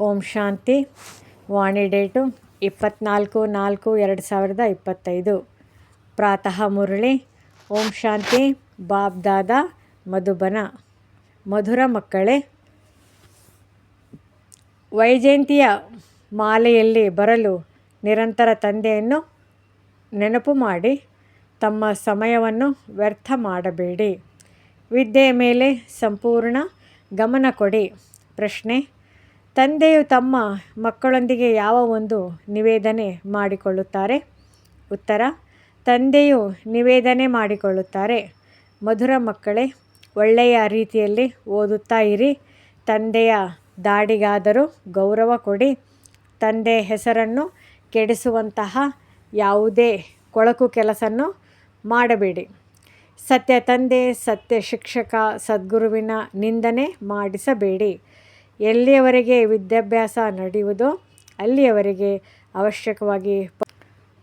ಓಂ ಶಾಂತಿ. ವಾಣಿ date ಇಪ್ಪತ್ನಾಲ್ಕು ನಾಲ್ಕು ಎರಡು ಸಾವಿರದ ಇಪ್ಪತ್ತೈದು. ಪ್ರಾತಃ ಮುರಳಿ. ಓಂ ಶಾಂತಿ. ಬಾಬ್ ದಾದ. ಮಧುಬನ. ಮಧುರ ಮಕ್ಕಳೇ. ವೈಜಯಂತಿಯ ಮಾಲೆಯಲ್ಲಿ ಬರಲು ನಿರಂತರ ತಂದೆಯನ್ನು ನೆನಪು ಮಾಡಿ, ತಮ್ಮ ಸಮಯವನ್ನು ವ್ಯರ್ಥ ಮಾಡಬೇಡಿ. ವಿದ್ಯೆಯ ಮೇಲೆ ಸಂಪೂರ್ಣ ಗಮನ ಕೊಡಿ. ಪ್ರಶ್ನೆ ತಂದೆಯು ತಮ್ಮ ಮಕ್ಕಳೊಂದಿಗೆ ಯಾವ ಒಂದು ನಿವೇದನೆ ಮಾಡಿಕೊಳ್ಳುತ್ತಾರೆ? ಉತ್ತರ, ತಂದೆಯು ನಿವೇದನೆ ಮಾಡಿಕೊಳ್ಳುತ್ತಾರೆ. ಮಧುರ ಮಕ್ಕಳೇ, ಒಳ್ಳೆಯ ರೀತಿಯಲ್ಲಿ ಓದುತ್ತಾ ಇರಿ. ತಂದೆಯ ದಾಡಿಗಾದರೂ ಗೌರವ ಕೊಡಿ. ತಂದೆ ಹೆಸರನ್ನು ಕೆಡಿಸುವಂತಹ ಯಾವುದೇ ಕೊಳಕು ಕೆಲಸನ್ನು ಮಾಡಬೇಡಿ. ಸತ್ಯ ತಂದೆ, ಸತ್ಯ ಶಿಕ್ಷಕ, ಸದ್ಗುರುವಿನ ನಿಂದನೆ ಮಾಡಿಸಬೇಡಿ. ಎಲ್ಲಿಯವರೆಗೆ ವಿದ್ಯಾಭ್ಯಾಸ ನಡೆಯುವುದೋ ಅಲ್ಲಿಯವರೆಗೆ ಅವಶ್ಯಕವಾಗಿ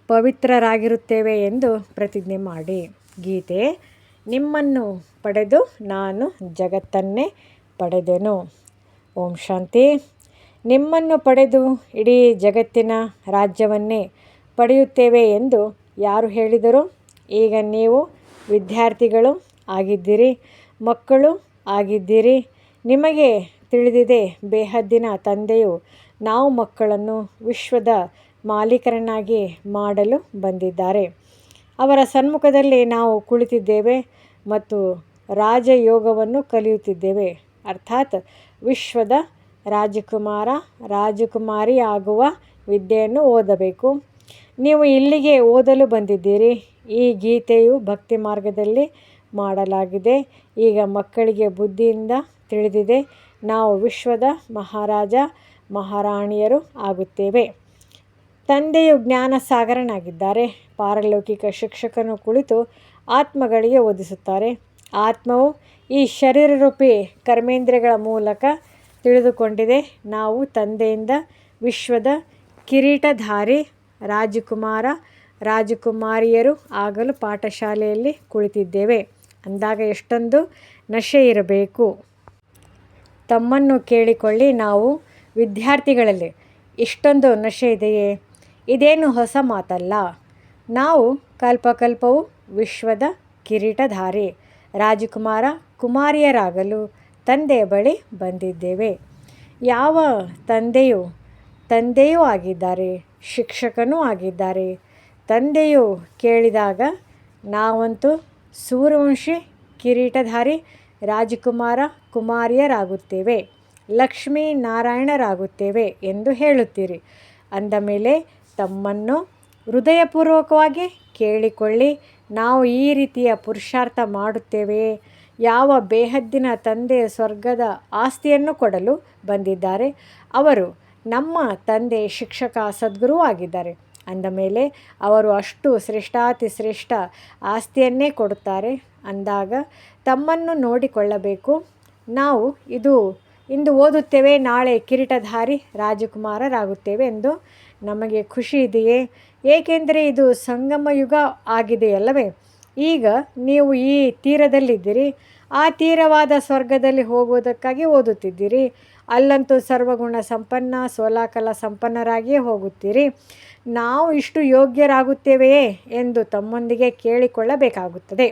ಪವಿತ್ರರಾಗಿರುತ್ತೇವೆ ಎಂದು ಪ್ರತಿಜ್ಞೆ ಮಾಡಿ. ಗೀತೆ, ನಿಮ್ಮನ್ನು ಪಡೆದು ನಾನು ಜಗತ್ತನ್ನೇ ಪಡೆದೆನು. ಓಂ ಶಾಂತಿ. ನಿಮ್ಮನ್ನು ಪಡೆದು ಇಡೀ ಜಗತ್ತಿನ ರಾಜ್ಯವನ್ನೇ ಪಡೆಯುತ್ತೇವೆ ಎಂದು ಯಾರು ಹೇಳಿದರು? ಈಗ ನೀವು ವಿದ್ಯಾರ್ಥಿಗಳು ಆಗಿದ್ದೀರಿ, ಮಕ್ಕಳು ಆಗಿದ್ದೀರಿ. ನಿಮಗೆ ತಿಳಿದಿದೆ. ಬೇಹದ್ದಿನ ತಂದೆಯು ನಾವು ಮಕ್ಕಳನ್ನು ವಿಶ್ವದ ಮಾಲೀಕರನ್ನಾಗಿ ಮಾಡಲು ಬಂದಿದ್ದಾರೆ. ಅವರ ಸನ್ಮುಖದಲ್ಲಿ ನಾವು ಕುಳಿತಿದ್ದೇವೆ ಮತ್ತು ರಾಜಯೋಗವನ್ನು ಕಲಿಯುತ್ತಿದ್ದೇವೆ. ಅರ್ಥಾತ್ ವಿಶ್ವದ ರಾಜಕುಮಾರ, ರಾಜಕುಮಾರಿ ಆಗುವ ವಿದ್ಯೆಯನ್ನು ಓದಬೇಕು. ನೀವು ಇಲ್ಲಿಗೆ ಓದಲು ಬಂದಿದ್ದೀರಿ. ಈ ಗೀತೆಯು ಭಕ್ತಿ ಮಾರ್ಗದಲ್ಲಿ ಮಾಡಲಾಗಿದೆ. ಈಗ ಮಕ್ಕಳಿಗೆ ಬುದ್ಧಿಯಿಂದ ತಿಳಿದಿದೆ. ನಾವು ವಿಶ್ವದ ಮಹಾರಾಜ, ಮಹಾರಾಣಿಯರು ಆಗುತ್ತೇವೆ. ತಂದೆಯು ಜ್ಞಾನ ಸಾಗರನಾಗಿದ್ದಾರೆ ಪಾರಲೌಕಿಕ ಶಿಕ್ಷಕನು ಕುಳಿತು ಆತ್ಮಗಳಿಗೆ ಓದಿಸುತ್ತಾರೆ. ಆತ್ಮವು ಈ ಶರೀರರೂಪಿ ಕರ್ಮೇಂದ್ರಿಯಗಳ ಮೂಲಕ ತಿಳಿದುಕೊಂಡಿದೆ. ನಾವು ತಂದೆಯಿಂದ ವಿಶ್ವದ ಕಿರೀಟಧಾರಿ, ರಾಜಕುಮಾರ, ರಾಜಕುಮಾರಿಯರು ಆಗಲು ಪಾಠಶಾಲೆಯಲ್ಲಿ ಕುಳಿತಿದ್ದೇವೆ. ಅಂದಾಗ ಎಷ್ಟೊಂದು ನಶೆ ಇರಬೇಕು ತಮ್ಮನ್ನು ಕೇಳಿಕೊಳ್ಳಿ ನಾವು ವಿದ್ಯಾರ್ಥಿಗಳಲ್ಲಿ. ಇಷ್ಟೊಂದು ನಶೆ ಇದೆಯೇ? ಇದೇನು ಹೊಸ ಮಾತಲ್ಲ. ನಾವು ಕಲ್ಪಕಲ್ಪವು ವಿಶ್ವದ ಕಿರೀಟಧಾರಿ. ರಾಜಕುಮಾರ ಕುಮಾರಿಯರಾಗಲು ತಂದೆಯ ಬಳಿ ಬಂದಿದ್ದೇವೆ. ಯಾವ ತಂದೆಯು ತಂದೆಯೂ ಆಗಿದ್ದಾರೆ, ಶಿಕ್ಷಕನೂ ಆಗಿದ್ದಾರೆ. ತಂದೆಯು ಕೇಳಿದಾಗ ನಾವಂತೂ ಸೂರ್ಯವಂಶಿ ಕಿರೀಟಧಾರಿ ರಾಜಕುಮಾರ ಕುಮಾರಿಯರಾಗುತ್ತೇವೆ. ಲಕ್ಷ್ಮೀ ನಾರಾಯಣರಾಗುತ್ತೇವೆ ಎಂದು ಹೇಳುತ್ತೀರಿ. ಅಂದ ಮೇಲೆ ತಮ್ಮನ್ನು ಹೃದಯಪೂರ್ವಕವಾಗಿ ಕೇಳಿಕೊಳ್ಳಿ, ನಾವು ಈ ರೀತಿಯ ಪುರುಷಾರ್ಥ ಮಾಡುತ್ತೇವೆಯೇ ಯಾವ ಬೇಹದ್ದಿನ ತಂದೆ ಸ್ವರ್ಗದ ಆಸ್ತಿಯನ್ನು ಕೊಡಲು ಬಂದಿದ್ದಾರೆ, ಅವರು ನಮ್ಮ ತಂದೆ ಶಿಕ್ಷಕ ಸದ್ಗುರು ಆಗಿದ್ದಾರೆ. ಅಂದ ಮೇಲೆ ಅವರು ಅಷ್ಟು ಶ್ರೇಷ್ಠಾತಿ ಶ್ರೇಷ್ಠ ಆಸ್ತಿಯನ್ನೇ ಕೊಡುತ್ತಾರೆ. ಅಂದಾಗ ತಮ್ಮನ್ನು ನೋಡಿಕೊಳ್ಳಬೇಕು. ನಾವು ಇದು ಇಂದು ಓದುತ್ತೇವೆ, ನಾಳೆ ಕಿರೀಟಧಾರಿ ರಾಜಕುಮಾರರಾಗುತ್ತೇವೆ ಎಂದು ನಮಗೆ ಖುಷಿ ಇದೆಯೇ? ಏಕೆಂದರೆ ಇದು ಸಂಗಮ ಯುಗ ಆಗಿದೆಯಲ್ಲವೇ? ಈಗ ನೀವು ಈ ತೀರದಲ್ಲಿದ್ದೀರಿ, ಆ ತೀರವಾದ ಸ್ವರ್ಗದಲ್ಲಿ ಹೋಗುವುದಕ್ಕಾಗಿ ಓದುತ್ತಿದ್ದೀರಿ. ಅಲ್ಲಂತೂ ಸರ್ವಗುಣ ಸಂಪನ್ನ, ಸೋಲಾಕಲ ಸಂಪನ್ನರಾಗಿಯೇ ಹೋಗುತ್ತೀರಿ. ನಾವು ಇಷ್ಟು ಯೋಗ್ಯರಾಗುತ್ತೇವೆಯೇ ಎಂದು ತಮ್ಮೊಂದಿಗೆ ಕೇಳಿಕೊಳ್ಳಬೇಕಾಗುತ್ತದೆ.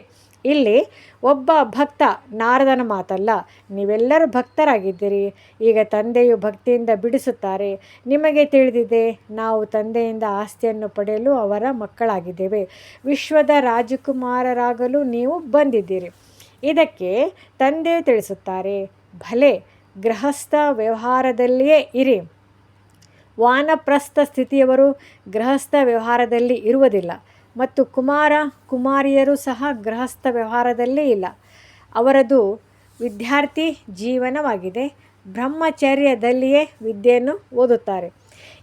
ಇಲ್ಲಿ ಒಬ್ಬ ಭಕ್ತ ನಾರದನ ಮಾತಲ್ಲ, ನೀವೆಲ್ಲರೂ ಭಕ್ತರಾಗಿದ್ದೀರಿ. ಈಗ ತಂದೆಯು ಭಕ್ತಿಯಿಂದ ಬಿಡಿಸುತ್ತಾರೆ. ನಿಮಗೆ ತಿಳಿದಿದೆ, ನಾವು ತಂದೆಯಿಂದ ಆಸ್ತಿಯನ್ನು ಪಡೆಯಲು ಅವರ ಮಕ್ಕಳಾಗಿದ್ದೇವೆ. ವಿಶ್ವದ ರಾಜಕುಮಾರರಾಗಲು ನೀವು ಬಂದಿದ್ದೀರಿ. ಇದಕ್ಕೆ ತಂದೆ ತಿಳಿಸುತ್ತಾರೆ, ಭಲೆ, ಗೃಹಸ್ಥ ವ್ಯವಹಾರದಲ್ಲಿಯೇ ಇರಿ. ವಾನಪ್ರಸ್ಥ ಸ್ಥಿತಿಯವರು ಗೃಹಸ್ಥ ವ್ಯವಹಾರದಲ್ಲಿ ಇರುವುದಿಲ್ಲ. ಮತ್ತು ಕುಮಾರ ಕುಮಾರಿಯರು ಸಹ ಗೃಹಸ್ಥ ವ್ಯವಹಾರದಲ್ಲೇ ಇಲ್ಲ. ಅವರದು ವಿದ್ಯಾರ್ಥಿ ಜೀವನವಾಗಿದೆ. ಬ್ರಹ್ಮಚರ್ಯದಲ್ಲಿಯೇ ವಿದ್ಯೆಯನ್ನು ಓದುತ್ತಾರೆ.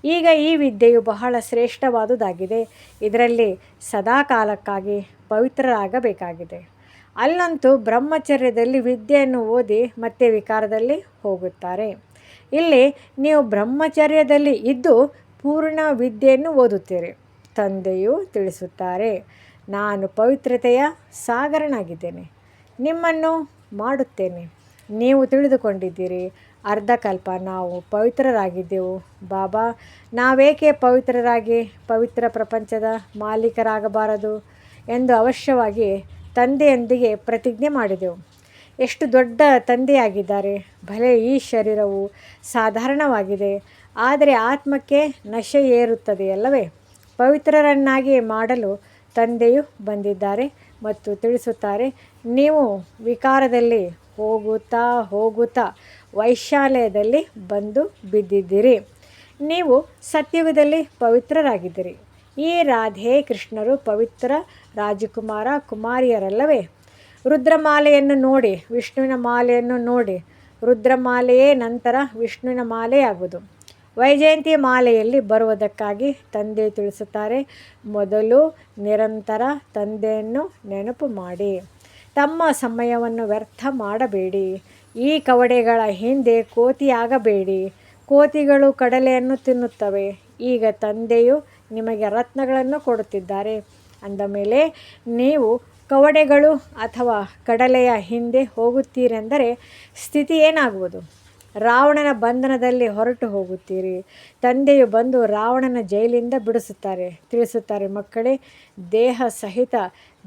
ಈಗ ಈ ವಿದ್ಯೆಯು ಬಹಳ ಶ್ರೇಷ್ಠವಾದುದಾಗಿದೆ. ಇದರಲ್ಲಿ ಸದಾ ಕಾಲಕ್ಕಾಗಿ ಪವಿತ್ರರಾಗಬೇಕಾಗಿದೆ. ಅಲ್ಲಂತೂ ಬ್ರಹ್ಮಚರ್ಯದಲ್ಲಿ ವಿದ್ಯೆಯನ್ನು ಓದಿ ಮತ್ತೆ ವಿಕಾರದಲ್ಲಿ ಹೋಗುತ್ತಾರೆ. ಇಲ್ಲಿ ನೀವು ಬ್ರಹ್ಮಚರ್ಯದಲ್ಲಿ ಇದ್ದು ಪೂರ್ಣ ವಿದ್ಯೆಯನ್ನು ಓದುತ್ತೀರಿ. ತಂದೆಯು ತಿಳಿಸುತ್ತಾರೆ, ನಾನು ಪವಿತ್ರತೆಯ ಸಾಗರನಾಗಿದ್ದೇನೆ, ನಿಮ್ಮನ್ನು ಮಾಡುತ್ತೇನೆ. ನೀವು ತಿಳಿದುಕೊಂಡಿದ್ದೀರಿ, ಅರ್ಧಕಲ್ಪ ನಾವು ಪವಿತ್ರರಾಗಿದ್ದೆವು. ಬಾಬಾ, ನಾವೇಕೆ ಪವಿತ್ರರಾಗಿ, ಪವಿತ್ರ ಪ್ರಪಂಚದ ಮಾಲೀಕರಾಗಬಾರದು? ಎಂದು ಅವಶ್ಯವಾಗಿ ತಂದೆಯೊಂದಿಗೆ ಪ್ರತಿಜ್ಞೆ ಮಾಡಿದೆವು. ಎಷ್ಟು ದೊಡ್ಡ ತಂದೆಯಾಗಿದ್ದಾರೆ. ಭಲೆ ಈ ಶರೀರವು ಸಾಧಾರಣವಾಗಿದೆ. ಆದರೆ ಆತ್ಮಕ್ಕೆ ನಶೆ ಏರುತ್ತದೆ ಅಲ್ಲವೇ ಪವಿತ್ರರನ್ನಾಗಿ ಮಾಡಲು ತಂದೆಯು ಬಂದಿದ್ದಾರೆ ಮತ್ತು ತಿಳಿಸುತ್ತಾರೆ, ನೀವು ವಿಕಾರದಲ್ಲಿ ಹೋಗುತ್ತಾ ಹೋಗುತ್ತಾ ವೈಶಾಲ್ಯದಲ್ಲಿ ಬಂದು ಬಿದ್ದಿದ್ದೀರಿ. ನೀವು ಸತ್ಯುಗದಲ್ಲಿ ಪವಿತ್ರರಾಗಿದ್ದೀರಿ. ಈ ರಾಧೆ ಕೃಷ್ಣರು ಪವಿತ್ರ ರಾಜಕುಮಾರ ಕುಮಾರಿಯರಲ್ಲವೇ? ರುದ್ರಮಾಲೆಯನ್ನು ನೋಡಿ, ವಿಷ್ಣುವಿನ ಮಾಲೆಯನ್ನು ನೋಡಿ, ರುದ್ರಮಾಲೆಯೇ ನಂತರ ವಿಷ್ಣುವಿನ ಮಾಲೆಯಾಗುವುದು. ವೈಜಯಂತಿ ಮಾಲೆಯಲ್ಲಿ ಬರುವುದಕ್ಕಾಗಿ ತಂದೆ ತಿಳಿಸುತ್ತಾರೆ, ಮೊದಲು ನಿರಂತರ ತಂದೆಯನ್ನು ನೆನಪು ಮಾಡಿ. ತಮ್ಮ ಸಮಯವನ್ನು ವ್ಯರ್ಥ ಮಾಡಬೇಡಿ. ಈ ಕವಡೆಗಳ ಹಿಂದೆ ಕೋತಿಯಾಗಬೇಡಿ ಕೋತಿಗಳು ಕಡಲೆಯನ್ನು ತಿನ್ನುತ್ತವೆ. ಈಗ ತಂದೆಯು ನಿಮಗೆ ರತ್ನಗಳನ್ನು ಕೊಡುತ್ತಿದ್ದಾರೆ. ಅಂದ ಮೇಲೆ, ನೀವು ಕವಡೆಗಳು ಅಥವಾ ಕಡಲೆಯ ಹಿಂದೆ ಹೋಗುತ್ತೀರೆಂದರೆ ಸ್ಥಿತಿ ಏನಾಗುವುದು? ರಾವಣನ ಬಂಧನದಲ್ಲಿ ಹೊರಟು ಹೋಗುತ್ತೀರಿ. ತಂದೆಯು ಬಂದು ರಾವಣನ ಜೈಲಿಂದ ಬಿಡಿಸುತ್ತಾರೆ. ತಿಳಿಸುತ್ತಾರೆ, ಮಕ್ಕಳೇ, ದೇಹ ಸಹಿತ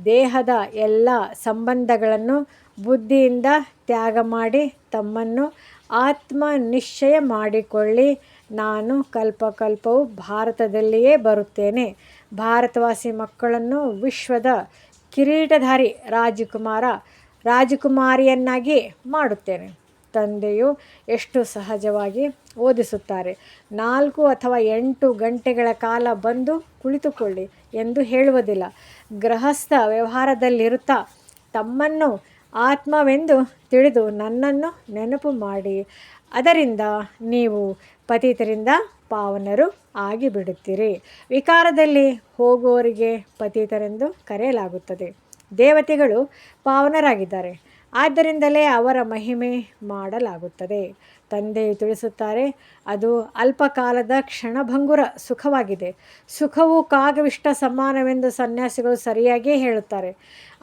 ದೇಹದ ಎಲ್ಲ ಸಂಬಂಧಗಳನ್ನು ಬುದ್ಧಿಯಿಂದ ತ್ಯಾಗ ಮಾಡಿ ತಮ್ಮನ್ನು ಆತ್ಮ ನಿಶ್ಚಯ ಮಾಡಿಕೊಳ್ಳಿ. ನಾನು ಕಲ್ಪಕಲ್ಪವು ಭಾರತದಲ್ಲಿಯೇ ಬರುತ್ತೇನೆ. ಭಾರತವಾಸಿ ಮಕ್ಕಳನ್ನು ವಿಶ್ವದ ಕಿರೀಟಧಾರಿ ರಾಜಕುಮಾರ, ರಾಜಕುಮಾರಿಯನ್ನಾಗಿ ಮಾಡುತ್ತೇನೆ. ತಂದೆಯು ಎಷ್ಟು ಸಹಜವಾಗಿ ಓದಿಸುತ್ತಾರೆ. ನಾಲ್ಕು ಅಥವಾ ಎಂಟು ಗಂಟೆಗಳ ಕಾಲ ಬಂದು ಕುಳಿತುಕೊಳ್ಳಿ ಎಂದು ಹೇಳುವುದಿಲ್ಲ. ಗೃಹಸ್ಥ ವ್ಯವಹಾರದಲ್ಲಿರುತ್ತಾ ತಮ್ಮನ್ನು ಆತ್ಮವೆಂದು ತಿಳಿದು ನನ್ನನ್ನು ನೆನಪು ಮಾಡಿ. ಅದರಿಂದ ನೀವು ಪತಿತರಿಂದ ಪಾವನರು ಆಗಿಬಿಡುತ್ತೀರಿ. ವಿಕಾರದಲ್ಲಿ ಹೋಗುವವರಿಗೆ ಪತಿತರೆಂದು ಕರೆಯಲಾಗುತ್ತದೆ. ದೇವತೆಗಳು ಪಾವನರಾಗಿದ್ದಾರೆ. ಆದ್ದರಿಂದಲೇ ಅವರ ಮಹಿಮೆ ಮಾಡಲಾಗುತ್ತದೆ. ತಂದೆಯು ತಿಳಿಸುತ್ತಾರೆ, ಅದು ಅಲ್ಪಕಾಲದ ಕ್ಷಣಭಂಗುರ ಸುಖವಾಗಿದೆ. ಸುಖವು ಕಾಗವಿಷ್ಟ ಸಮಾನವೆಂದು ಸನ್ಯಾಸಿಗಳು ಸರಿಯಾಗಿಯೇ ಹೇಳುತ್ತಾರೆ.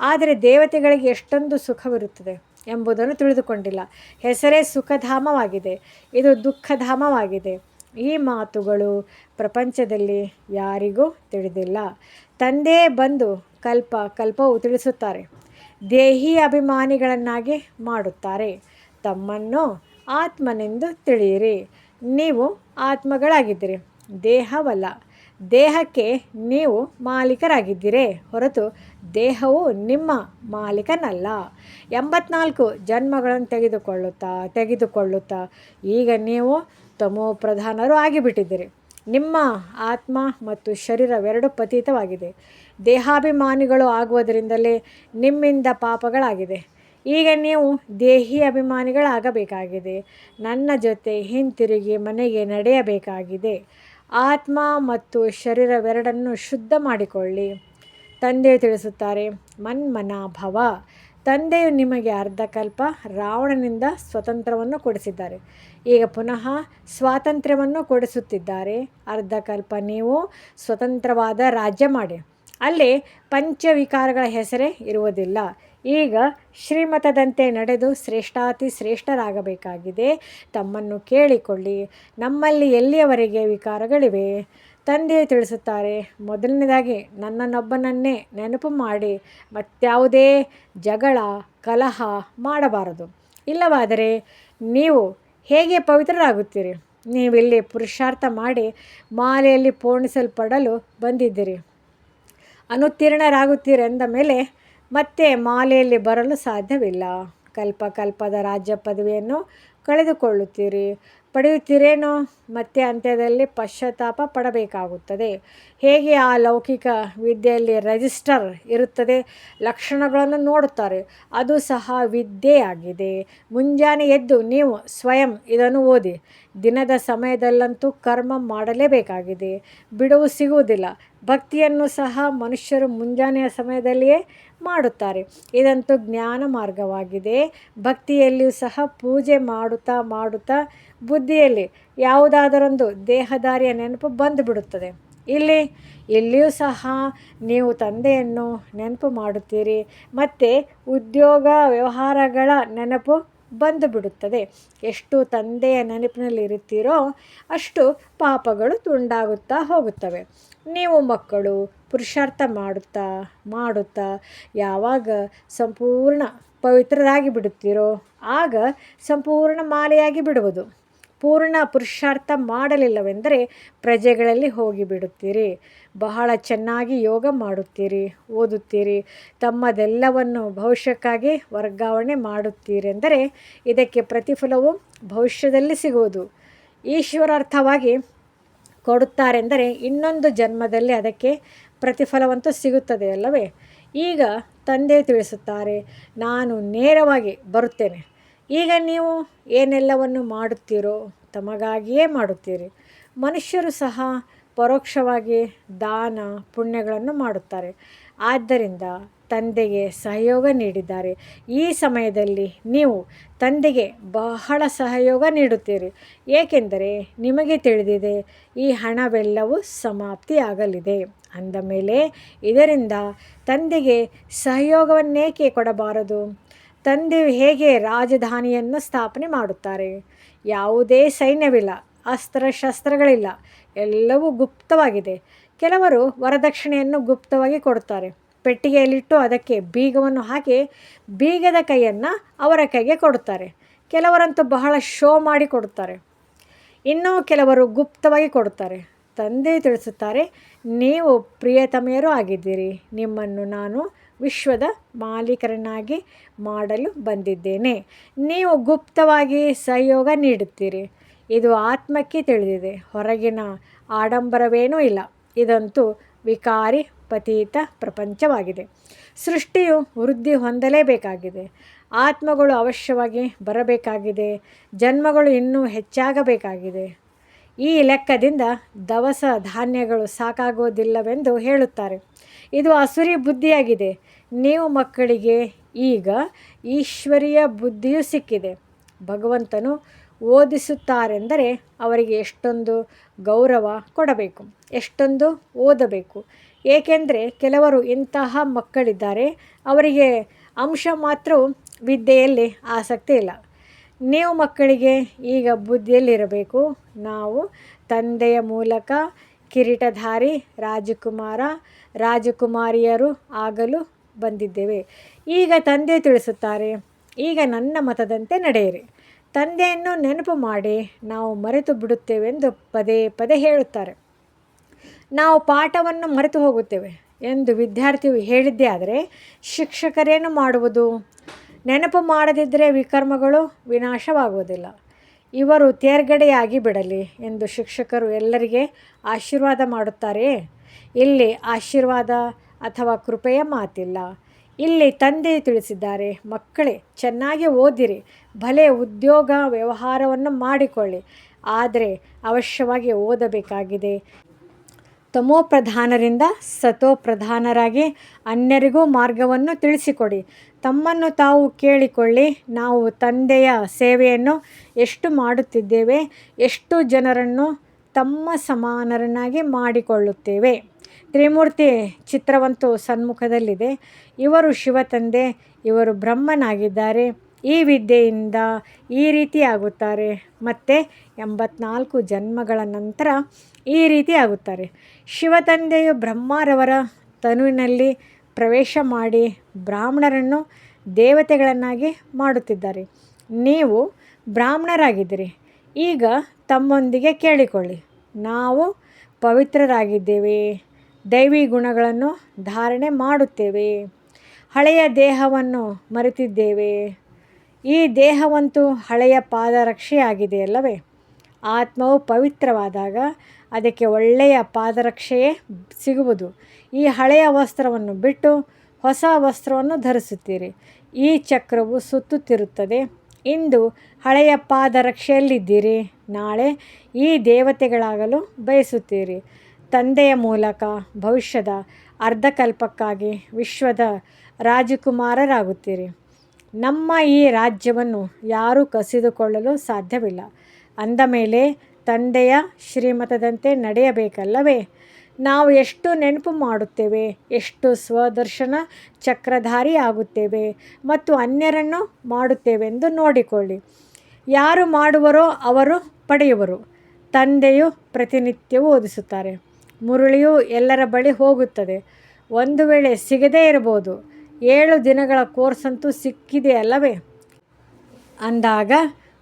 ಆದರೆ ದೇವತೆಗಳಿಗೆ ಎಷ್ಟೊಂದು ಸುಖವಿರುತ್ತದೆ ಎಂಬುದನ್ನು ತಿಳಿದುಕೊಂಡಿಲ್ಲ. ಹೆಸರೇ ಸುಖಧಾಮವಾಗಿದೆ, ಇದು ದುಃಖಧಾಮವಾಗಿದೆ. ಈ ಮಾತುಗಳು ಪ್ರಪಂಚದಲ್ಲಿ ಯಾರಿಗೂ ತಿಳಿದಿಲ್ಲ. ತಂದೆ ಬಂದು ಕಲ್ಪ, ಕಲ್ಪವು ತಿಳಿಸುತ್ತಾರೆ. ದೇಹಿ ಅಭಿಮಾನಿಗಳನ್ನಾಗಿ ಮಾಡುತ್ತಾರೆ. ತಮ್ಮನ್ನು ಆತ್ಮನೆಂದು ತಿಳಿಯಿರಿ. ನೀವು ಆತ್ಮಗಳಾಗಿದ್ದೀರಿ, ದೇಹವಲ್ಲ. ದೇಹಕ್ಕೆ ನೀವು ಮಾಲೀಕರಾಗಿದ್ದೀರೇ ಹೊರತು ದೇಹವು ನಿಮ್ಮ ಮಾಲೀಕನಲ್ಲ. ಎಂಬತ್ನಾಲ್ಕು ಜನ್ಮಗಳನ್ನು ತೆಗೆದುಕೊಳ್ಳುತ್ತಾ ತೆಗೆದುಕೊಳ್ಳುತ್ತಾ, ಈಗ ನೀವು ತಮೋ ಪ್ರಧಾನರು ಆಗಿಬಿಟ್ಟಿದ್ದೀರಿ. ನಿಮ್ಮ ಆತ್ಮ ಮತ್ತು ಶರೀರವೆರಡು ಪತೀತವಾಗಿದೆ. ದೇಹಾಭಿಮಾನಿಗಳು ಆಗುವುದರಿಂದಲೇ ನಿಮ್ಮಿಂದ ಪಾಪಗಳಾಗಿದೆ. ಈಗ ನೀವು ದೇಹಿ ಅಭಿಮಾನಿಗಳಾಗಬೇಕಾಗಿದೆ. ನನ್ನ ಜೊತೆ ಹಿಂತಿರುಗಿ ಮನೆಗೆ ನಡೆಯಬೇಕಾಗಿದೆ. ಆತ್ಮ ಮತ್ತು ಶರೀರವೆರಡನ್ನು ಶುದ್ಧ ಮಾಡಿಕೊಳ್ಳಿ. ತಂದೆ ತಿಳಿಸುತ್ತಾರೆ ಮನ್ಮನ ಭವ ತಂದೆಯು ನಿಮಗೆ ಅರ್ಧಕಲ್ಪ ರಾವಣನಿಂದ ಸ್ವತಂತ್ರವನ್ನು ಕೊಡಿಸಿದ್ದಾರೆ. ಈಗ ಪುನಃ ಸ್ವಾತಂತ್ರ್ಯವನ್ನು ಕೊಡಿಸುತ್ತಿದ್ದಾರೆ. ಅರ್ಧಕಲ್ಪ ನೀವು ಸ್ವತಂತ್ರವಾದ ರಾಜ್ಯ ಮಾಡಿ. ಅಲ್ಲಿ ಪಂಚವಿಕಾರಗಳ ಹೆಸರೇ ಇರುವುದಿಲ್ಲ. ಈಗ ಶ್ರೀಮತದಂತೆ ನಡೆದು ಶ್ರೇಷ್ಠಾತಿ ಶ್ರೇಷ್ಠರಾಗಬೇಕಾಗಿದೆ. ತಮ್ಮನ್ನು ಕೇಳಿಕೊಳ್ಳಿ. ನಮ್ಮಲ್ಲಿ ಎಲ್ಲಿಯವರೆಗೆ ವಿಕಾರಗಳಿವೆ? ತಂದೆಯು ತಿಳಿಸುತ್ತಾರೆ. ಮೊದಲನೇದಾಗಿ, ನನ್ನನ್ನೊಬ್ಬನನ್ನೇ ನೆನಪು ಮಾಡಿ, ಮತ್ಯಾವುದೇ ಜಗಳ, ಕಲಹ ಮಾಡಬಾರದು. ಇಲ್ಲವಾದರೆ ನೀವು ಹೇಗೆ ಪವಿತ್ರರಾಗುತ್ತೀರಿ? ನೀವಿಲ್ಲಿ ಪುರುಷಾರ್ಥ ಮಾಡಿ ಮಾಲೆಯಲ್ಲಿ ಪೂರ್ಣಿಸಲ್ಪಡಲು ಬಂದಿದ್ದೀರಿ. ಅನುತ್ತೀರ್ಣರಾಗುತ್ತೀರಿ ಎಂದ ಮೇಲೆ ಮತ್ತೆ ಮಾಲೆಯಲ್ಲಿ ಬರಲು ಸಾಧ್ಯವಿಲ್ಲ. ಕಲ್ಪ ಕಲ್ಪದ ರಾಜ್ಯ ಪದವಿಯನ್ನು ಕಳೆದುಕೊಳ್ಳುತ್ತೀರಿ. ಪಡೆಯುತ್ತೀರೇನೋ ಮತ್ತೆ ಅಂತ್ಯದಲ್ಲಿ ಪಶ್ಚಾತ್ತಾಪ ಪಡಬೇಕಾಗುತ್ತದೆ. ಹೇಗೆ ಆ ಲೌಕಿಕ ವಿದ್ಯೆಯಲ್ಲಿ ರಿಜಿಸ್ಟರ್ ಇರುತ್ತದೆ ಲಕ್ಷಣಗಳನ್ನು ನೋಡುತ್ತಾರೆ. ಅದು ಸಹ ವಿದ್ಯೆಯಾಗಿದೆ ಮುಂಜಾನೆ ಎದ್ದು ನೀವು ಸ್ವಯಂ ಇದನ್ನು ಓದಿ, ದಿನದ ಸಮಯದಲ್ಲಂತೂ ಕರ್ಮ ಮಾಡಲೇಬೇಕಾಗಿದೆ. ಬಿಡುವು ಸಿಗುವುದಿಲ್ಲ. ಭಕ್ತಿಯನ್ನು ಸಹ ಮನುಷ್ಯರು ಮುಂಜಾನೆಯ ಸಮಯದಲ್ಲಿಯೇ ಮಾಡುತ್ತಾರೆ. ಇದಂತೂ ಜ್ಞಾನ ಮಾರ್ಗವಾಗಿದೆ. ಭಕ್ತಿಯಲ್ಲಿಯೂ ಸಹ ಪೂಜೆ ಮಾಡುತ್ತಾ ಮಾಡುತ್ತಾ ಬುದ್ಧಿಯಲ್ಲಿ ಯಾವುದಾದರೊಂದು ದೇಹದಾರಿಯ ನೆನಪು ಬಂದುಬಿಡುತ್ತದೆ. ಇಲ್ಲಿ, ಇಲ್ಲಿಯೂ ಸಹ ನೀವು ತಂದೆಯನ್ನು ನೆನಪು ಮಾಡುತ್ತೀರಿ, ಮತ್ತು ಉದ್ಯೋಗ ವ್ಯವಹಾರಗಳ ನೆನಪು ಬಂದು ಬಿಡುತ್ತದೆ ಎಷ್ಟು ತಂದೆಯ ನೆನಪಿನಲ್ಲಿ ಇರುತ್ತೀರೋ ಅಷ್ಟು ಪಾಪಗಳು ತುಂಡಾಗುತ್ತಾ ಹೋಗುತ್ತವೆ. ನೀವು ಮಕ್ಕಳು, ಪುರುಷಾರ್ಥ ಮಾಡುತ್ತಾ ಮಾಡುತ್ತಾ, ಯಾವಾಗ ಸಂಪೂರ್ಣ ಪವಿತ್ರರಾಗಿ ಬಿಡುತ್ತೀರೋ ಆಗ ಸಂಪೂರ್ಣ ಮಾಲೆಯಾಗಿ ಬಿಡುವುದು ಪೂರ್ಣ ಪುರುಷಾರ್ಥ ಮಾಡಲಿಲ್ಲವೆಂದರೆ ಪ್ರಜೆಗಳಲ್ಲಿ ಹೋಗಿಬಿಡುತ್ತೀರಿ. ಬಹಳ ಚೆನ್ನಾಗಿ ಯೋಗ ಮಾಡುತ್ತೀರಿ, ಓದುತ್ತೀರಿ. ತಮ್ಮದೆಲ್ಲವನ್ನು ಭವಿಷ್ಯಕ್ಕಾಗಿ ವರ್ಗಾವಣೆ ಮಾಡುತ್ತೀರೆಂದರೆ ಇದಕ್ಕೆ ಪ್ರತಿಫಲವು ಭವಿಷ್ಯದಲ್ಲಿ ಸಿಗುವುದು. ಈಶ್ವರಾರ್ಥವಾಗಿ ಕೊಡುತ್ತಾರೆಂದರೆ ಇನ್ನೊಂದು ಜನ್ಮದಲ್ಲಿ ಅದಕ್ಕೆ ಪ್ರತಿಫಲವಂತೂ ಸಿಗುತ್ತದೆ ಅಲ್ಲವೇ? ಈಗ ತಂದೆ ತಿಳಿಸುತ್ತಾರೆ, ನಾನು ನೇರವಾಗಿ ಬರುತ್ತೇನೆ. ಈಗ ನೀವು ಏನೆಲ್ಲವನ್ನು ಮಾಡುತ್ತೀರೋ ತಮಗಾಗಿಯೇ ಮಾಡುತ್ತೀರಿ. ಮನುಷ್ಯರು ಸಹ ಪರೋಕ್ಷವಾಗಿ ದಾನ ಪುಣ್ಯಗಳನ್ನು ಮಾಡುತ್ತಾರೆ. ಆದ್ದರಿಂದ ತಂದೆಗೆ ಸಹಯೋಗ ನೀಡಿದ್ದಾರೆ. ಈ ಸಮಯದಲ್ಲಿ ನೀವು ತಂದೆಗೆ ಬಹಳ ಸಹಯೋಗ ನೀಡುತ್ತೀರಿ. ಏಕೆಂದರೆ ನಿಮಗೆ ತಿಳಿದಿದೆ, ಈ ಹಣವೆಲ್ಲವೂ ಸಮಾಪ್ತಿಯಾಗಲಿದೆ. ಅಂದ ಮೇಲೆ ಇದರಿಂದ ತಂದೆಗೆ ಸಹಯೋಗವನ್ನೇಕೆ ಕೊಡಬಾರದು? ತಂದೆಯು ಹೇಗೆ ರಾಜಧಾನಿಯನ್ನು ಸ್ಥಾಪನೆ ಮಾಡುತ್ತಾರೆ? ಯಾವುದೇ ಸೈನ್ಯವಿಲ್ಲ, ಅಸ್ತ್ರಶಸ್ತ್ರಗಳಿಲ್ಲ, ಎಲ್ಲವೂ ಗುಪ್ತವಾಗಿದೆ. ಕೆಲವರು ವರದಕ್ಷಿಣೆಯನ್ನು ಗುಪ್ತವಾಗಿ ಕೊಡುತ್ತಾರೆ. ಪೆಟ್ಟಿಗೆಯಲ್ಲಿಟ್ಟು ಅದಕ್ಕೆ ಬೀಗವನ್ನು ಹಾಕಿ ಬೀಗದ ಕೈಯನ್ನು ಅವರ ಕೈಗೆ ಕೊಡುತ್ತಾರೆ. ಕೆಲವರಂತೂ ಬಹಳ ಶೋ ಮಾಡಿ ಕೊಡುತ್ತಾರೆ. ಇನ್ನೂ ಕೆಲವರು ಗುಪ್ತವಾಗಿ ಕೊಡುತ್ತಾರೆ. ತಂದೆ ತಿಳಿಸುತ್ತಾರೆ, ನೀವು ಪ್ರಿಯತಮೆಯರೂ ಆಗಿದ್ದೀರಿ. ನಿಮ್ಮನ್ನು ನಾನು ವಿಶ್ವದ ಮಾಲೀಕರನ್ನಾಗಿ ಮಾಡಲು ಬಂದಿದ್ದೇನೆ. ನೀವು ಗುಪ್ತವಾಗಿ ಸಹಯೋಗ ನೀಡುತ್ತೀರಿ. ಇದು ಆತ್ಮಕ್ಕೆ ತಿಳಿದಿದೆ. ಹೊರಗಿನ ಆಡಂಬರವೇನೂ ಇಲ್ಲ. ಇದಂತೂ ವಿಕಾರಿ ಪತೀತ ಪ್ರಪಂಚವಾಗಿದೆ. ಸೃಷ್ಟಿಯು ವೃದ್ಧಿ ಹೊಂದಲೇಬೇಕಾಗಿದೆ. ಆತ್ಮಗಳು ಅವಶ್ಯವಾಗಿ ಬರಬೇಕಾಗಿದೆ. ಜನ್ಮಗಳು ಇನ್ನೂ ಹೆಚ್ಚಾಗಬೇಕಾಗಿದೆ. ಈ ಲೆಕ್ಕದಿಂದ ದವಸ ಧಾನ್ಯಗಳು ಸಾಕಾಗೋದಿಲ್ಲವೆಂದು ಹೇಳುತ್ತಾರೆ. ಇದು ಅಸುರಿ ಬುದ್ಧಿಯಾಗಿದೆ. ನೀವು ಮಕ್ಕಳಿಗೆ ಈಗ ಈಶ್ವರಿಯ ಬುದ್ಧಿಯೂ ಸಿಕ್ಕಿದೆ. ಭಗವಂತನು ಓದಿಸುತ್ತಾರೆಂದರೆ ಅವರಿಗೆ ಎಷ್ಟೊಂದು ಗೌರವ ಕೊಡಬೇಕು, ಎಷ್ಟೊಂದು ಓದಬೇಕು. ಏಕೆಂದರೆ ಕೆಲವರು ಇಂತಹ ಮಕ್ಕಳಿದ್ದಾರೆ, ಅವರಿಗೆ ಅಂಶ ಮಾತ್ರ ವಿದ್ಯೆಯಲ್ಲಿ ಆಸಕ್ತಿ ಇಲ್ಲ. ನೀವು ಮಕ್ಕಳಿಗೆ ಈಗ ಬುದ್ಧಿಯಲ್ಲಿರಬೇಕು. ನಾವು ತಂದೆಯ ಮೂಲಕ ಕಿರೀಟಧಾರಿ ರಾಜಕುಮಾರ, ರಾಜಕುಮಾರಿಯರು ಆಗಲು ಬಂದಿದ್ದೇವೆ. ಈಗ ತಂದೆ ತಿಳಿಸುತ್ತಾರೆ, ಈಗ ನನ್ನ ಮತದಂತೆ ನಡೆಯಿರಿ. ತಂದೆಯನ್ನು ನೆನಪು ಮಾಡಿ ನಾವು ಮರೆತು ಬಿಡುತ್ತೇವೆಂದು ಪದೇ ಪದೇ ಹೇಳುತ್ತಾರೆ. ನಾವು ಪಾಠವನ್ನು ಮರೆತು ಹೋಗುತ್ತೇವೆ ಎಂದು ವಿದ್ಯಾರ್ಥಿಯು ಹೇಳಿದ್ದೇ ಆದರೆ ಶಿಕ್ಷಕರೇನು ಮಾಡುವುದು? ನೆನಪು ಮಾಡದಿದ್ದರೆ ವಿಕರ್ಮಗಳು ವಿನಾಶವಾಗುವುದಿಲ್ಲ. ಇವರು ತೇರ್ಗಡೆಯಾಗಿ ಬಿಡಲಿ ಎಂದು ಶಿಕ್ಷಕರು ಎಲ್ಲರಿಗೆ ಆಶೀರ್ವಾದ ಮಾಡುತ್ತಾರೆಯೇ ಇಲ್ಲಿ ಆಶೀರ್ವಾದ ಅಥವಾ ಕೃಪೆಯ ಮಾತಿಲ್ಲ. ಇಲ್ಲಿ ತಂದೆ ತಿಳಿಸಿದ್ದಾರೆ, ಮಕ್ಕಳೇ, ಚೆನ್ನಾಗಿ ಓದಿರಿ, ಭಲೆ ಉದ್ಯೋಗ ವ್ಯವಹಾರವನ್ನು ಮಾಡಿಕೊಳ್ಳಿ, ಆದರೆ ಅವಶ್ಯವಾಗಿ ಓದಬೇಕಾಗಿದೆ. ತಮೋಪ್ರಧಾನರಿಂದ ಸತೋಪ್ರಧಾನರಾಗಿ ಅನ್ಯರಿಗೂ ಮಾರ್ಗವನ್ನು ತಿಳಿಸಿಕೊಡಿ. ತಮ್ಮನ್ನು ತಾವು ಕೇಳಿಕೊಳ್ಳಿ, ನಾವು ತಂದೆಯ ಸೇವೆಯನ್ನು ಎಷ್ಟು ಮಾಡುತ್ತಿದ್ದೇವೆ, ಎಷ್ಟು ಜನರನ್ನು ತಮ್ಮ ಸಮಾನರನ್ನಾಗಿ ಮಾಡಿಕೊಳ್ಳುತ್ತೇವೆ. ತ್ರಿಮೂರ್ತಿ ಚಿತ್ರವಂತೂ ಸನ್ಮುಖದಲ್ಲಿದೆ. ಇವರು ಶಿವತಂದೆ, ಇವರು ಬ್ರಹ್ಮನಾಗಿದ್ದಾರೆ. ಈ ವಿದ್ಯೆಯಿಂದ ಈ ರೀತಿ ಆಗುತ್ತಾರೆ. ಮತ್ತು ಎಂಬತ್ನಾಲ್ಕು ಜನ್ಮಗಳ ನಂತರ ಈ ರೀತಿ ಆಗುತ್ತಾರೆ. ಶಿವತಂದೆಯು ಬ್ರಹ್ಮರವರ ತನುವಿನಲ್ಲಿ ಪ್ರವೇಶ ಮಾಡಿ ಬ್ರಾಹ್ಮಣರನ್ನು ದೇವತೆಗಳನ್ನಾಗಿ ಮಾಡುತ್ತಿದ್ದಾರೆ. ನೀವು ಬ್ರಾಹ್ಮಣರಾಗಿದ್ದೀರಿ. ಈಗ ತಮ್ಮೊಂದಿಗೆ ಕೇಳಿಕೊಳ್ಳಿ. ನಾವು ಪವಿತ್ರರಾಗಿದ್ದೇವೆ. ದೈವಿ ಗುಣಗಳನ್ನು ಧಾರಣೆ ಮಾಡುತ್ತೇವೆ. ಹಳೆಯ ದೇಹವನ್ನು ಮರೆತಿದ್ದೇವೆ. ಈ ದೇಹವಂತೂ ಹಳೆಯ ಪಾದರಕ್ಷೆಯಾಗಿದೆಯಲ್ಲವೇ? ಆತ್ಮವು ಪವಿತ್ರವಾದಾಗ ಅದಕ್ಕೆ ಒಳ್ಳೆಯ ಪಾದರಕ್ಷೆಯೇ ಸಿಗುವುದು. ಈ ಹಳೆಯ ವಸ್ತ್ರವನ್ನು ಬಿಟ್ಟು ಹೊಸ ವಸ್ತ್ರವನ್ನು ಧರಿಸುತ್ತೀರಿ. ಈ ಚಕ್ರವು ಸುತ್ತುತ್ತಿರುತ್ತದೆ. ಇಂದು ಹಳೆಯ ಪಾದರಕ್ಷೆಯಲ್ಲಿದ್ದೀರಿ. ನಾಳೆ ಈ ದೇವತೆಗಳಾಗಲು ಬಯಸುತ್ತೀರಿ. ತಂದೆಯ ಮೂಲಕ ಭವಿಷ್ಯದ ಅರ್ಧಕಲ್ಪಕ್ಕಾಗಿ ವಿಶ್ವದ ರಾಜಕುಮಾರರಾಗುತ್ತೀರಿ. ನಮ್ಮ ಈ ರಾಜ್ಯವನ್ನು ಯಾರೂ ಕಸಿದುಕೊಳ್ಳಲು ಸಾಧ್ಯವಿಲ್ಲ. ಅಂದ ಮೇಲೆ ತಂದೆಯ ಶ್ರೀಮತದಂತೆ ನಡೆಯಬೇಕಲ್ಲವೇ? ನಾವು ಎಷ್ಟು ನೆನಪು ಮಾಡುತ್ತೇವೆ, ಎಷ್ಟು ಸ್ವದರ್ಶನ ಚಕ್ರಧಾರಿ ಆಗುತ್ತೇವೆ ಮತ್ತು ಅನ್ಯರನ್ನು ಮಾಡುತ್ತೇವೆಂದು ನೋಡಿಕೊಳ್ಳಿ. ಯಾರು ಮಾಡುವರೋ ಅವರು ಪಡೆಯುವರು. ತಂದೆಯು ಪ್ರತಿನಿತ್ಯವೂ ಓದಿಸುತ್ತಾರೆ. ಮುರುಳಿಯು ಎಲ್ಲರ ಬಳಿ ಹೋಗುತ್ತದೆ. ಒಂದು ವೇಳೆ ಸಿಗದೇ ಇರಬಹುದು. ಏಳು ದಿನಗಳ ಕೋರ್ಸ್ ಅಂತೂ ಸಿಕ್ಕಿದೆ ಅಲ್ಲವೇ? ಅಂದಾಗ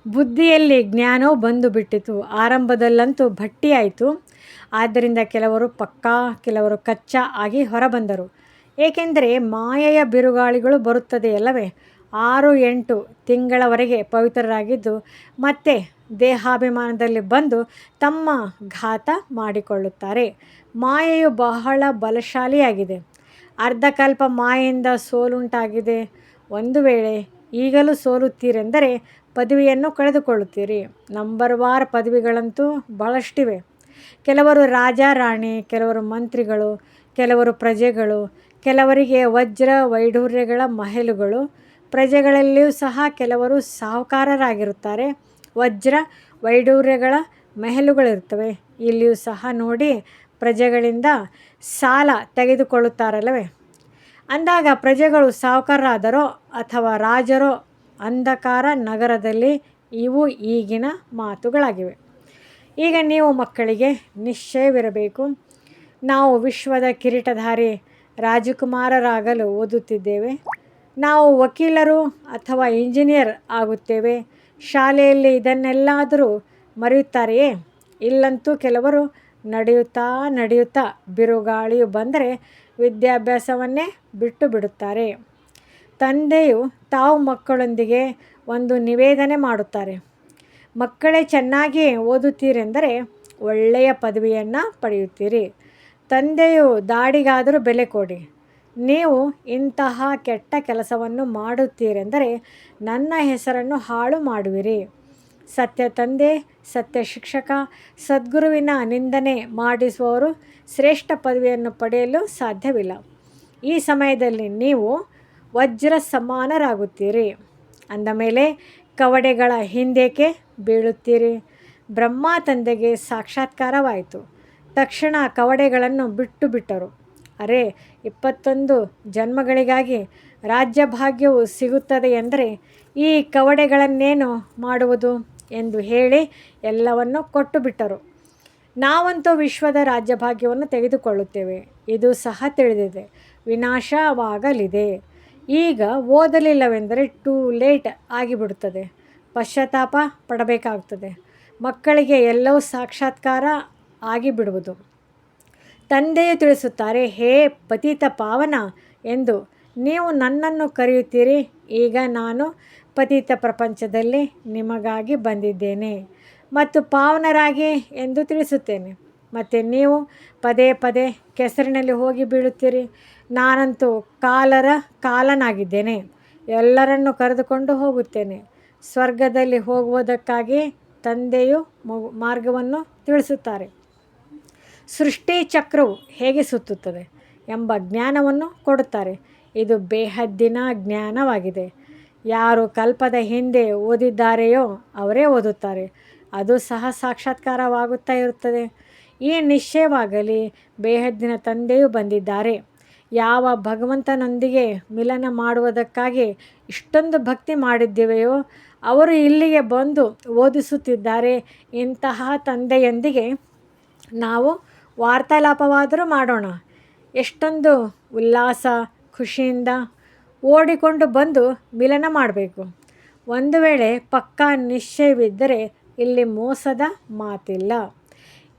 ಬುದ್ಧಿಯಲ್ಲಿ ಜ್ಞಾನವು ಬಂದು ಬಿಟ್ಟಿತು ಆರಂಭದಲ್ಲಂತೂ ಭಟ್ಟಿಯಾಯಿತು ಆದ್ದರಿಂದ ಕೆಲವರು ಪಕ್ಕಾ, ಕೆಲವರು ಕಚ್ಚಾ ಆಗಿ ಹೊರಬಂದರು. ಏಕೆಂದರೆ ಮಾಯೆಯ ಬಿರುಗಾಳಿಗಳು ಬರುತ್ತದೆಯಲ್ಲವೇ ಆರು ಎಂಟು ತಿಂಗಳವರೆಗೆ ಪವಿತ್ರರಾಗಿದ್ದು ಮತ್ತೆ ದೇಹಾಭಿಮಾನದಲ್ಲಿ ಬಂದು ತಮ್ಮ ಘಾತ ಮಾಡಿಕೊಳ್ಳುತ್ತಾರೆ. ಮಾಯೆಯು ಬಹಳ ಬಲಶಾಲಿಯಾಗಿದೆ. ಅರ್ಧಕಲ್ಪ ಮಾಯೆಯಿಂದ ಸೋಲುಂಟಾಗಿದೆ. ಒಂದು ವೇಳೆ ಈಗಲೂ ಸೋಲುತ್ತೀರೆಂದರೆ ಪದವಿಯನ್ನು ಕಳೆದುಕೊಳ್ಳುತ್ತೀರಿ. ನಂಬರ್ ವಾರ್ ಪದವಿಗಳಂತೂ ಬಹಳಷ್ಟಿವೆ. ಕೆಲವರು ರಾಜ ರಾಣಿ, ಕೆಲವರು ಮಂತ್ರಿಗಳು, ಕೆಲವರು ಪ್ರಜೆಗಳು, ಕೆಲವರಿಗೆ ವಜ್ರ ವೈಢೂರ್ಯಗಳ ಮಹಲುಗಳು, ಪ್ರಜೆಗಳಲ್ಲಿಯೂ ಸಹ ಕೆಲವರು ಸಾಹುಕಾರರಾಗಿರುತ್ತಾರೆ. ವಜ್ರ ವೈಢೂರ್ಯಗಳ ಮೆಹಲುಗಳಿರ್ತವೆ ಇಲ್ಲಿಯೂ ಸಹ ನೋಡಿ ಪ್ರಜೆಗಳಿಂದ ಸಾಲ ತೆಗೆದುಕೊಳ್ಳುತ್ತಾರಲ್ಲವೇ? ಅಂದಾಗ ಪ್ರಜೆಗಳು ಸಾಹುಕಾರರಾದರೋ ಅಥವಾ ರಾಜರೋ ಅಂಧಕಾರ ನಗರದಲ್ಲಿ ಇವು ಈಗಿನ ಮಾತುಗಳಾಗಿವೆ. ಈಗ ನೀವು ಮಕ್ಕಳಿಗೆ ನಿಶ್ಚಯವಿರಬೇಕು. ನಾವು ವಿಶ್ವದ ಕಿರೀಟಧಾರಿ ರಾಜಕುಮಾರರಾಗಲು ಓದುತ್ತಿದ್ದೇವೆ. ನಾವು ವಕೀಲರು ಅಥವಾ ಇಂಜಿನಿಯರ್ ಆಗುತ್ತೇವೆ. ಶಾಲೆಯಲ್ಲಿ ಇದನ್ನೆಲ್ಲಾದರೂ ಮರೆಯುತ್ತಾರೆಯೇ? ಇಲ್ಲಂತೂ ಕೆಲವರು ನಡೆಯುತ್ತಾ ನಡೆಯುತ್ತಾ ಬಿರುಗಾಳಿಯು ಬಂದರೆ ವಿದ್ಯಾಭ್ಯಾಸವನ್ನೇ ಬಿಟ್ಟು ಬಿಡುತ್ತಾರೆ. ತಂದೆಯು ತಾವು ಮಕ್ಕಳೊಂದಿಗೆ ಒಂದು ನಿವೇದನೆ ಮಾಡುತ್ತಾರೆ. ಮಕ್ಕಳೇ ಚೆನ್ನಾಗಿ ಓದುತ್ತೀರೆಂದರೆ ಒಳ್ಳೆಯ ಪದವಿಯನ್ನು ಪಡೆಯುತ್ತೀರಿ. ತಂದೆಯು ದಾಡಿಗಾದರೂ ಬೆಲೆ ಕೊಡಿ. ನೀವು ಇಂತಹ ಕೆಟ್ಟ ಕೆಲಸವನ್ನು ಮಾಡುತ್ತೀರೆಂದರೆ ನನ್ನ ಹೆಸರನ್ನು ಹಾಳು ಮಾಡುವಿರಿ. ಸತ್ಯ ತಂದೆ, ಸತ್ಯ ಶಿಕ್ಷಕ, ಸದ್ಗುರುವಿನ ನಿಂದನೆ ಮಾಡಿಸುವವರು ಶ್ರೇಷ್ಠ ಪದವಿಯನ್ನು ಪಡೆಯಲು ಸಾಧ್ಯವಿಲ್ಲ. ಈ ಸಮಯದಲ್ಲಿ ನೀವು ವಜ್ರ ಸಮಾನರಾಗುತ್ತೀರಿ ಅಂದಮೇಲೆ ಕವಡೆಗಳ ಹಿಂದೇಕೆ ಬೀಳುತ್ತೀರಿ? ಬ್ರಹ್ಮ ತಂದೆಗೆ ಸಾಕ್ಷಾತ್ಕಾರವಾಯಿತು. ತಕ್ಷಣ ಕವಡೆಗಳನ್ನು ಬಿಟ್ಟು ಬಿಟ್ಟರು ಅರೆ, ಇಪ್ಪತ್ತೊಂದು ಜನ್ಮಗಳಿಗಾಗಿ ರಾಜ್ಯಭಾಗ್ಯವು ಸಿಗುತ್ತದೆ ಎಂದರೆ ಈ ಕವಡೆಗಳನ್ನೇನು ಮಾಡುವುದು? ಎಂದು ಹೇಳಿ ಎಲ್ಲವನ್ನು ಕೊಟ್ಟು ಬಿಟ್ಟರು. ನಾವಂತೂ ವಿಶ್ವದ ರಾಜ್ಯಭಾಗ್ಯವನ್ನು ತೆಗೆದುಕೊಳ್ಳುತ್ತೇವೆ. ಇದು ಸಹ ತಿಳಿದಿದೆ. ವಿನಾಶವಾಗಲಿದೆ. ಈಗ ಓದಲಿಲ್ಲವೆಂದರೆ ಟೂ ಲೇಟ್ ಆಗಿಬಿಡುತ್ತದೆ. ಪಶ್ಚಾತ್ತಾಪ ಪಡಬೇಕಾಗುತ್ತದೆ ಮಕ್ಕಳಿಗೆ ಎಲ್ಲವೂ ಸಾಕ್ಷಾತ್ಕಾರ ಆಗಿಬಿಡುವುದು. ತಂದೆಯು ತಿಳಿಸುತ್ತಾರೆ, ಹೇ ಪತಿತ ಪಾವನ ಎಂದು. ನೀವು ನನ್ನನ್ನು ಕರೆಯುತ್ತೀರಿ. ಈಗ ನಾನು ಪತಿತ ಪ್ರಪಂಚದಲ್ಲಿ ನಿಮಗಾಗಿ ಬಂದಿದ್ದೇನೆ ಮತ್ತು ಪಾವನರಾಗಿ ಎಂದು ತಿಳಿಸುತ್ತೇನೆ. ಮತ್ತು ನೀವು ಪದೇ ಪದೇ ಕೆಸರಿನಲ್ಲಿ ಹೋಗಿ ಬೀಳುತ್ತೀರಿ. ನಾನಂತೂ ಕಾಲರ ಕಾಲನಾಗಿದ್ದೇನೆ. ಎಲ್ಲರನ್ನು ಕರೆದುಕೊಂಡು ಹೋಗುತ್ತೇನೆ. ಸ್ವರ್ಗದಲ್ಲಿ ಹೋಗುವುದಕ್ಕಾಗಿ ತಂದೆಯು ಮಗು ಮಾರ್ಗವನ್ನು ತಿಳಿಸುತ್ತಾರೆ. ಸೃಷ್ಟಿ ಚಕ್ರವು ಹೇಗೆ ಸುತ್ತುತ್ತದೆ ಎಂಬ ಜ್ಞಾನವನ್ನು ಕೊಡುತ್ತಾರೆ. ಇದು ಬೇಹದ್ದಿನ ಜ್ಞಾನವಾಗಿದೆ. ಯಾರು ಕಲ್ಪದ ಹಿಂದೆ ಓದಿದ್ದಾರೆಯೋ ಅವರೇ ಓದುತ್ತಾರೆ. ಅದು ಸಹ ಸಾಕ್ಷಾತ್ಕಾರವಾಗುತ್ತಾ ಇರುತ್ತದೆ. ಈ ನಿಶ್ಚಯವಾಗಲಿ ಬೇಹದ್ದಿನ ತಂದೆಯೂ ಬಂದಿದ್ದಾರೆ. ಯಾವ ಭಗವಂತನೊಂದಿಗೆ ಮಿಲನ ಮಾಡುವುದಕ್ಕಾಗಿ ಇಷ್ಟೊಂದು ಭಕ್ತಿ ಮಾಡಿದ್ದೇವೆಯೋ ಅವರು ಇಲ್ಲಿಗೆ ಬಂದು ಓದಿಸುತ್ತಿದ್ದಾರೆ. ಇಂತಹ ತಂದೆಯೊಂದಿಗೆ ನಾವು ವಾರ್ತಾಲಾಪವಾದರೂ ಮಾಡೋಣ. ಎಷ್ಟೊಂದು ಉಲ್ಲಾಸ, ಖುಷಿಯಿಂದ ಓಡಿಕೊಂಡು ಬಂದು ಮಿಲನ ಮಾಡಬೇಕು. ಒಂದು ವೇಳೆ ಪಕ್ಕಾ ನಿಶ್ಚಯವಿದ್ದರೆ ಇಲ್ಲಿ ಮೋಸದ ಮಾತಿಲ್ಲ.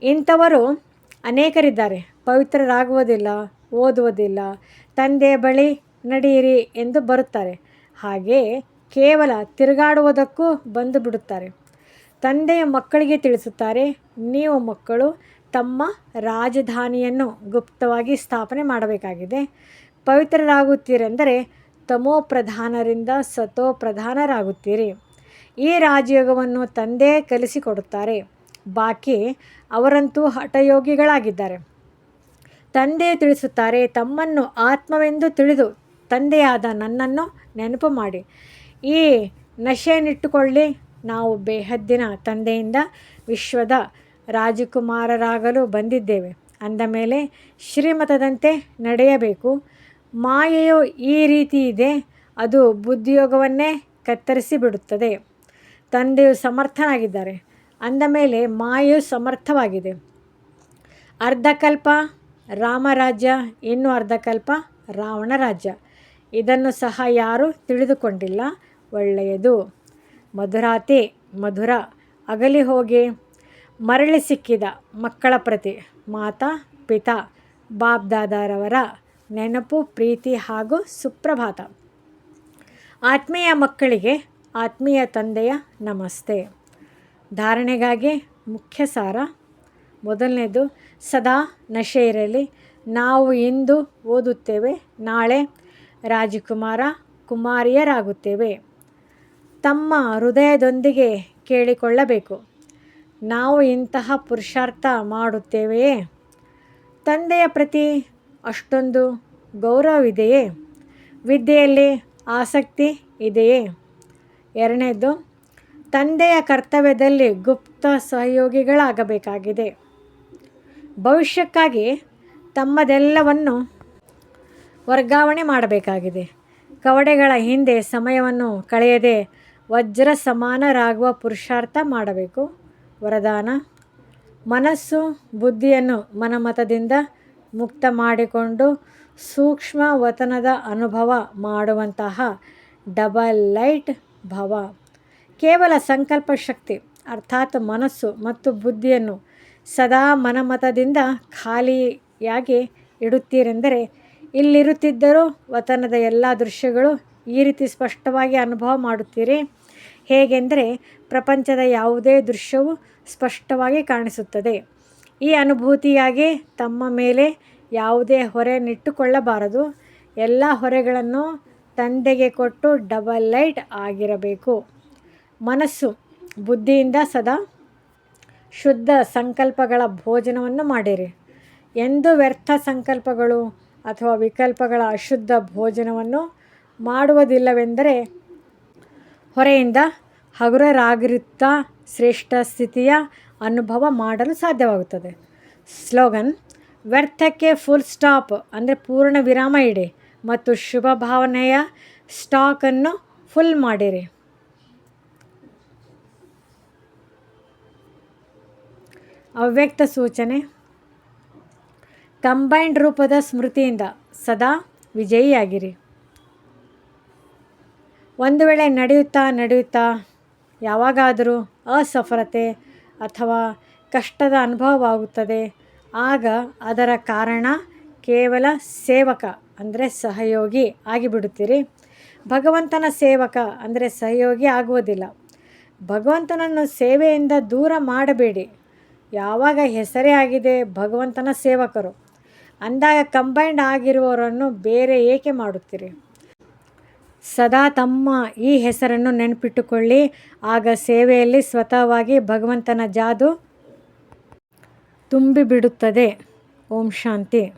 ಇಂಥವರು ಅನೇಕರಿದ್ದಾರೆ. ಪವಿತ್ರರಾಗುವುದಿಲ್ಲ, ಓದುವುದಿಲ್ಲ, ತಂದೆ ಬಳಿ ನಡೆಯಿರಿ ಎಂದು ಬರುತ್ತಾರೆ. ಹಾಗೆ ಕೇವಲ ತಿರುಗಾಡುವುದಕ್ಕೂ ಬಂದು ಬಿಡುತ್ತಾರೆ. ತಂದೆಯ ಮಕ್ಕಳಿಗೆ ತಿಳಿಸುತ್ತಾರೆ, ನೀವು ಮಕ್ಕಳು, ತಮ್ಮ ರಾಜಧಾನಿಯನ್ನು ಗುಪ್ತವಾಗಿ ಸ್ಥಾಪನೆ ಮಾಡಬೇಕಾಗಿದೆ. ಪವಿತ್ರರಾಗುತ್ತೀರೆಂದರೆ ತಮೋ ಪ್ರಧಾನರಿಂದ ಸತೋ ಪ್ರಧಾನರಾಗುತ್ತೀರಿ. ಈ ರಾಜಯೋಗವನ್ನು ತಂದೆ ಕಲಿಸಿಕೊಡುತ್ತಾರೆ. ಬಾಕಿ ಅವರಂತೂ ಹಠಯೋಗಿಗಳಾಗಿದ್ದಾರೆ. ತಂದೆ ತಿಳಿಸುತ್ತಾರೆ, ತಮ್ಮನ್ನು ಆತ್ಮವೆಂದು ತಿಳಿದು ತಂದೆಯಾದ ನನ್ನನ್ನು ನೆನಪು ಮಾಡಿ. ಈ ನಶೆಯನ್ನಿಟ್ಟುಕೊಳ್ಳಿ. ನಾವು ಬೇಹದ್ದಿನ ತಂದೆಯಿಂದ ವಿಶ್ವದ ರಾಜಕುಮಾರರಾಗಲು ಬಂದಿದ್ದೇವೆ. ಅಂದ ಮೇಲೆ ಶ್ರೀಮತದಂತೆ ನಡೆಯಬೇಕು. ಮಾಯೆಯು ಈ ರೀತಿ ಇದೆ, ಅದು ಬುದ್ಧಿಯೋಗವನ್ನೇ ಕತ್ತರಿಸಿ ಬಿಡುತ್ತದೆ ತಂದೆಯು ಸಮರ್ಥನಾಗಿದ್ದಾರೆ, ಅಂದ ಮೇಲೆ ಮಾಯೆಯು ಸಮರ್ಥವಾಗಿದೆ. ಅರ್ಧಕಲ್ಪ ರಾಮರಾಜ್ಯ, ಇನ್ನು ಅರ್ಧಕಲ್ಪ ರಾವಣ ರಾಜ್ಯ ಇದನ್ನು ಸಹ ಯಾರೂ ತಿಳಿದುಕೊಂಡಿಲ್ಲ. ಒಳ್ಳೆಯದು. ಮಧುರಾತೆ, ಮಧುರ, ಅಗಲಿ ಹೋಗಿ ಮರಳಿ ಸಿಕ್ಕಿದ ಮಕ್ಕಳ ಪ್ರತಿ, ಮಾತಾ, ಪಿತಾ ಬಾಬ್ದಾದಾರವರ ನೆನಪು, ಪ್ರೀತಿ ಹಾಗೂ ಸುಪ್ರಭಾತ. ಆತ್ಮೀಯ ಮಕ್ಕಳಿಗೆ ಆತ್ಮೀಯ ತಂದೆಯ ನಮಸ್ತೆ. ಧಾರಣೆಗಾಗಿ ಮುಖ್ಯ ಸಾರ. ಮೊದಲನೇದು, ಸದಾ ನಶೆ ಇರಲಿ. ನಾವು ಇಂದು ಓದುತ್ತೇವೆ, ನಾಳೆ ರಾಜಕುಮಾರ, ಕುಮಾರಿಯರಾಗುತ್ತೇವೆ. ತಮ್ಮ ಹೃದಯದೊಂದಿಗೆ ಕೇಳಿಕೊಳ್ಳಬೇಕು. ನಾವು ಇಂತಹ ಪುರುಷಾರ್ಥ ಮಾಡುತ್ತೇವೆಯೇ? ತಂದೆಯ ಪ್ರತಿ ಅಷ್ಟೊಂದು ಗೌರವವಿದೆಯೇ? ವಿದ್ಯೆಯಲ್ಲಿ ಆಸಕ್ತಿ ಇದೆಯೇ? ಎರಡನೇದು, ತಂದೆಯ ಕರ್ತವ್ಯದಲ್ಲಿ ಗುಪ್ತ ಸಹಯೋಗಿಗಳಾಗಬೇಕಾಗಿದೆ. ಭವಿಷ್ಯಕ್ಕಾಗಿ ತಮ್ಮದೆಲ್ಲವನ್ನು ವರ್ಗಾವಣೆ ಮಾಡಬೇಕಾಗಿದೆ. ಕವಡೆಗಳ ಹಿಂದೆ ಸಮಯವನ್ನು ಕಳೆಯದೆ ವಜ್ರ ಸಮಾನರಾಗುವ ಪುರುಷಾರ್ಥ ಮಾಡಬೇಕು. ವರದಾನ, ಮನಸ್ಸು, ಬುದ್ಧಿಯನ್ನು ಮನಮತದಿಂದ ಮುಕ್ತ ಮಾಡಿಕೊಂಡು ಸೂಕ್ಷ್ಮ ವತನದ ಅನುಭವ ಮಾಡುವಂತಹ ಡಬಲ್ ಲೈಟ್ ಭವ. ಕೇವಲ ಸಂಕಲ್ಪ ಶಕ್ತಿ, ಅರ್ಥಾತ್ ಮನಸ್ಸು ಮತ್ತು ಬುದ್ಧಿಯನ್ನು ಸದಾ ಮನಮತದಿಂದ ಖಾಲಿಯಾಗಿ ಇಡುತ್ತೀರೆಂದರೆ ಇಲ್ಲಿರುತ್ತಿದ್ದರೂ ವತನದ ಎಲ್ಲ ದೃಶ್ಯಗಳು ಈ ರೀತಿ ಸ್ಪಷ್ಟವಾಗಿ ಅನುಭವ ಮಾಡುತ್ತೀರಿ. ಹೇಗೆಂದರೆ ಪ್ರಪಂಚದ ಯಾವುದೇ ದೃಶ್ಯವು ಸ್ಪಷ್ಟವಾಗಿ ಕಾಣಿಸುತ್ತದೆ. ಈ ಅನುಭೂತಿಯಾಗಿ ತಮ್ಮ ಮೇಲೆ ಯಾವುದೇ ಹೊರೆ ನಿಟ್ಟುಕೊಳ್ಳಬಾರದು. ಎಲ್ಲ ಹೊರೆಗಳನ್ನು ತಂದೆಗೆ ಕೊಟ್ಟು ಡಬಲ್ ಲೈಟ್ ಆಗಿರಬೇಕು. ಮನಸ್ಸು, ಬುದ್ಧಿಯಿಂದ ಸದಾ ಶುದ್ಧ ಸಂಕಲ್ಪಗಳ ಭೋಜನವನ್ನು ಮಾಡಿರಿ. ಎಂದು ವ್ಯರ್ಥ ಸಂಕಲ್ಪಗಳು ಅಥವಾ ವಿಕಲ್ಪಗಳ ಅಶುದ್ಧ ಭೋಜನವನ್ನು ಮಾಡುವುದಿಲ್ಲವೆಂದರೆ ಹೊರೆಯಿಂದ ಹಗುರರಾಗಿರುತ್ತಾ ಶ್ರೇಷ್ಠ ಸ್ಥಿತಿಯ ಅನುಭವ ಮಾಡಲು ಸಾಧ್ಯವಾಗುತ್ತದೆ. ಸ್ಲೋಗನ್, ವ್ಯರ್ಥಕ್ಕೆ ಫುಲ್ ಸ್ಟಾಪ್ ಅಂದರೆ ಪೂರ್ಣ ವಿರಾಮ ಇಡಿ ಮತ್ತು ಶುಭ ಭಾವನೆಯ ಸ್ಟಾಕನ್ನು ಫುಲ್ ಮಾಡಿರಿ. ಅವ್ಯಕ್ತ ಸೂಚನೆ ಕಂಬೈನ್ಡ್ ರೂಪದ ಸ್ಮೃತಿಯಿಂದ ಸದಾ ವಿಜಯಿಯಾಗಿರಿ. ಒಂದು ವೇಳೆ ನಡೆಯುತ್ತಾ ನಡೆಯುತ್ತಾ, ಯಾವಾಗಾದರೂ ಅಸಫಲತೆ ಅಥವಾ ಕಷ್ಟದ ಅನುಭವವಾಗುತ್ತದೆ. ಆಗ ಅದರ ಕಾರಣ ಕೇವಲ ಸೇವಕ ಅಂದರೆ ಸಹಯೋಗಿ ಆಗಿಬಿಡುತ್ತೀರಿ. ಭಗವಂತನ ಸೇವಕ ಅಂದರೆ ಸಹಯೋಗಿ ಆಗುವುದಿಲ್ಲ. ಭಗವಂತನನ್ನು ಸೇವೆಯಿಂದ ದೂರ ಮಾಡಬೇಡಿ. ಯಾವಾಗ ಹೆಸರೇ ಆಗಿದೆ ಭಗವಂತನ ಸೇವಕರು. ಅಂದಾಗ ಕಂಬೈಂಡ್ ಆಗಿರುವವರನ್ನು ಬೇರೆ ಏಕೆ ಮಾಡುತ್ತೀರಿ? ಸದಾ ತಮ್ಮ ಈ ಹೆಸರನ್ನು ನೆನಪಿಟ್ಟುಕೊಳ್ಳಿ. ಆಗ ಸೇವೆಯಲ್ಲಿ ಸ್ವತಃವಾಗಿ ಭಗವಂತನ ಜಾದು ತುಂಬಿಬಿಡುತ್ತದೆ. ಓಂ ಶಾಂತಿ.